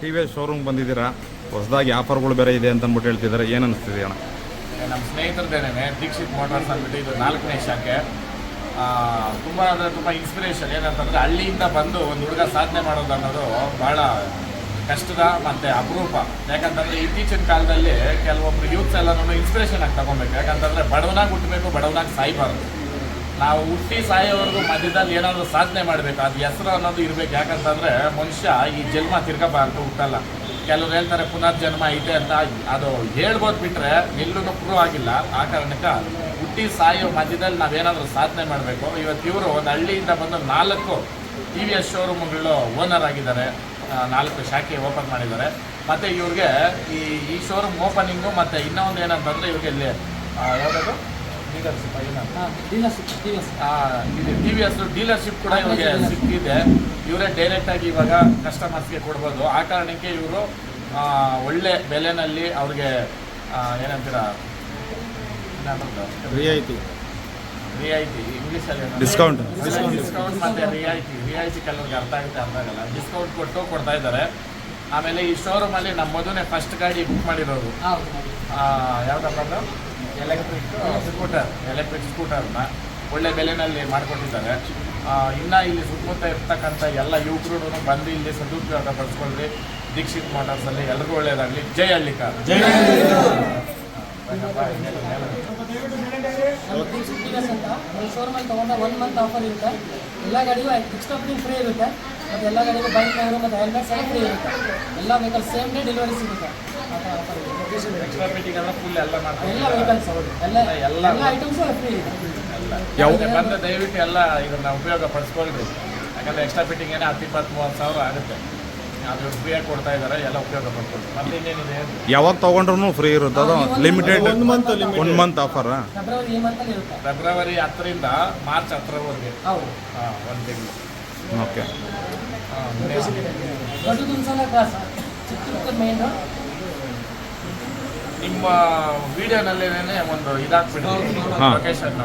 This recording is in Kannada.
ಟಿ ವಿ ಎಸ್ ಶೋರೂಮ್ ಬಂದಿದ್ದೀರಾ? ಹೊಸದಾಗಿ ಆಫರ್ಗಳು ಬೇರೆ ಇದೆ ಅಂತ ಅಂದ್ಬಿಟ್ಟು ಹೇಳ್ತಿದ್ದಾರೆ. ಏನು ಅನಿಸ್ತಿದೆ ಅಣ್ಣ? ನಮ್ಮ ಸ್ನೇಹಿತರದ್ದೇನೆ ದೀಕ್ಷಿತ್ ಮೋಟಾರ್ಸ್ ಅಂದ್ಬಿಟ್ಟು ಇದು ನಾಲ್ಕನೇ ಶಾಖೆ. ತುಂಬ ಅಂದರೆ ತುಂಬ ಇನ್ಸ್ಪಿರೇಷನ್ ಏನಂತಂದರೆ ಹಳ್ಳಿಯಿಂದ ಬಂದು ಒಂದು ಹುಡುಗ ಸಾಧನೆ ಮಾಡೋದು ಅನ್ನೋದು ಭಾಳ ಕಷ್ಟದ ಮತ್ತು ಅಪರೂಪ. ಯಾಕಂತಂದರೆ ಇತ್ತೀಚಿನ ಕಾಲದಲ್ಲಿ ಕೆಲವೊಬ್ರು ಯೂತ್ಸ್ ಎಲ್ಲನೂ ಇನ್ಸ್ಪಿರೇಷನ್ ಆಗಿ ತಗೊಬೇಕು. ಯಾಕಂತಂದರೆ ಬಡವನಾಗಿ ಹುಟ್ಟಬೇಕು, ಬಡವನಾಗಿ ಸಾಯ್ಬಾರ್ದು. ನಾವು ಹುಟ್ಟಿ ಸಾಯೋವರೆಗೂ ಮಧ್ಯದಲ್ಲಿ ಏನಾದರೂ ಸಾಧನೆ ಮಾಡಬೇಕು ಅದು ಹೆಸರು ಅನ್ನೋದು ಇರಬೇಕು. ಯಾಕಂತಂದರೆ ಮನುಷ್ಯ ಈ ಜನ್ಮ ತಿರ್ಗಬಾರ್ದು ಹುಟ್ಟಲ್ಲ. ಕೆಲವ್ರು ಹೇಳ್ತಾರೆ ಪುನರ್ಜನ್ಮ ಐತೆ ಅಂತ. ಅದು ಹೇಳ್ಬೋದು ಬಿಟ್ಟರೆ ಎಲ್ಲೂ ಪ್ರೂವ್ ಆಗಿಲ್ಲ. ಆ ಕಾರಣಕ್ಕೆ ಹುಟ್ಟಿ ಸಾಯೋ ಮಧ್ಯದಲ್ಲಿ ನಾವೇನಾದರೂ ಸಾಧನೆ ಮಾಡಬೇಕು. ಇವತ್ತು ಇವರು ಒಂದು ಹಳ್ಳಿಯಿಂದ ಬಂದು ನಾಲ್ಕು ಟಿ ವಿ ಎಸ್ ಶೋರೂಮ್ಗಳು ಓನರ್ ಆಗಿದ್ದಾರೆ. ನಾಲ್ಕು ಶಾಖೆ ಓಪನ್ ಮಾಡಿದ್ದಾರೆ. ಮತ್ತು ಇವ್ರಿಗೆ ಈ ಈ ಶೋರೂಮ್ ಓಪನಿಂಗು ಮತ್ತು ಇನ್ನೊಂದು ಏನಂತಂದರೆ ಇವ್ರಿಗೆ ಇಲ್ಲಿ ಆ, ಯಾವ್ದದು? ಡೀಲರ್ಶಿಪ್ ಇದು ಟಿ ವಿ ಎಸ್. ಡೀಲರ್ಶಿಪ್ ಕೂಡ ಇವ್ರಿಗೆ ಸಿಕ್ಕಿದೆ. ಇವರೇ ಡೈರೆಕ್ಟ್ ಆಗಿ ಇವಾಗ ಕಸ್ಟಮರ್ಸ್ಗೆ ಕೊಡ್ಬೋದು. ಆ ಕಾರಣಕ್ಕೆ ಇವರು ಒಳ್ಳೆ ಬೆಲೆನಲ್ಲಿ ಅವ್ರಿಗೆ ಏನಂತೀರ? ರಿಯಾಯಿತಿ. ರಿಯಾಯಿತಿ. ಇಂಗ್ಲೀಷಲ್ಲಿ ಡಿಸ್ಕೌಂಟ್. ಡಿಸ್ಕೌಂಟ್ ಮತ್ತೆ ರಿಯಾಯಿತಿ. ರಿಯಾಯಿತಿ ಕೆಲವ್ರಿಗೆ ಅರ್ಥ ಆಗುತ್ತೆ ಅರ್ಥ ಆಗಲ್ಲ. ಡಿಸ್ಕೌಂಟ್ ಕೊಟ್ಟು ಕೊಡ್ತಾ ಇದ್ದಾರೆ. ಆಮೇಲೆ ಈ ಶೋರೂಮಲ್ಲಿ ನಮ್ಮ ಮೊದಲನೇ ಫಸ್ಟ್ ಗಾಡಿ ಬುಕ್ ಮಾಡಿರೋರು. ಯಾವುದಪ್ಪ ಅಂದ್ರೆ ಎಲೆಕ್ಟ್ರಿಕ್ ಸ್ಕೂಟರ್ ಎಲೆಕ್ಟ್ರಿಕ್ ಸ್ಕೂಟರ್ನ ಒಳ್ಳೆ ಬೆಲೆನಲ್ಲಿ ಮಾಡಿಕೊಟ್ಟಿದ್ದಾರೆ. ಇನ್ನು ಇಲ್ಲಿ ಸುತ್ತಮುತ್ತ ಇರ್ತಕ್ಕಂಥ ಎಲ್ಲ ಯುವಕರು ಬಂದು ಇಲ್ಲಿ ಸದುಪಯೋಗ ಪಡಿಸ್ಕೊಳ್ಳಿ ದೀಕ್ಷಿತ್ ಮೋಟರ್ಸಲ್ಲಿ ಎಲ್ರಿಗೂ ಒಳ್ಳೆಯದಾಗಲಿ ಜೈ ಹಳ್ಳಿಕಾರ್. ಜೈ ಶೋರೂಮಲ್ಲಿ ತೊಗೊಂಡ ಒನ್ ಮಂತ್ ಆಫರ್ ಇರುತ್ತೆ ಎಲ್ಲ ಗಾಡಿಗೂ ಎಕ್ಸ್ಟ್ರಾ ಫ್ರೀ ಇರುತ್ತೆ ಮತ್ತು ಎಲ್ಲ ಗಾಡಿಗೂ ಬೈಕ್ ಟೈರು ಮತ್ತು ಹೆಲ್ಮೆಟ್ ಸಹ ಫ್ರೀ ಇರುತ್ತೆ. ಎಲ್ಲ ವೆಹಿಕಲ್ ಸೇಮ್ ಡೇ ಡೆಲಿವರಿ ಸಿಗುತ್ತೆ. ಆ ಥರ ಆಫರ್ ಇದೆ ಎಕ್ಸ್ಟ್ರಾ ಎಲ್ಲ ಫುಲ್ ಎಲ್ಲ ಎಲ್ಲ ಮಾಡ್ತಾರೆ ವೆಹಿಕಲ್ಸ್ ಹೌದು ಎಲ್ಲ ಎಲ್ಲ ಎಲ್ಲ ಐಟಮ್ಸು ಫ್ರೀ ಇದೆ. ಯಾವುದೇ ಬಂದ ದಯವಿಟ್ಟು ಎಲ್ಲ ಇದನ್ನ ಉಪಯೋಗ ಪಡಿಸ್ಕೊಳ್ರಿ. ಯಾಕಂದ್ರೆ ಎಕ್ಸ್ಟ್ರಾ ಫಿಟ್ಟಿಂಗ್ ಏನೇ ಹತ್ತು ಇಪ್ಪತ್ತು ಮೂವತ್ತು ಸಾವಿರ ಆಗುತ್ತೆ. ಅದು ಫ್ರೀಯಾಗಿ ಕೊಡ್ತಾ ಇದ್ದಾರೆ ಎಲ್ಲ ಉಪಯೋಗ ಪಡ್ಕೊಳ್ಳಿ ಮತ್ತೆ ಇನ್ನೇನಿದೆ ಯಾವಾಗ ತಗೊಂಡ್ರು ಫ್ರೀ ಇರುತ್ತೆ. ಅದು limited one month offer February ಈ ಮಂತಲ್ಲಿ ಇರುತ್ತೆ. ಫೆಬ್ರವರಿ ಹತ್ತರಿಂದ ಮಾರ್ಚ್ ಹತ್ತರವರೆಗೆ. ಹೌದು. ಒಂದು ತಿಂಗಳು. ಓಕೆ ನಿಮ್ಮ ವಿಡಿಯೋನಲ್ಲೇನೆ ಒಂದು ಇದಾಗ್ಬಿಟ್ಟು ಲೊಕೇಶನ್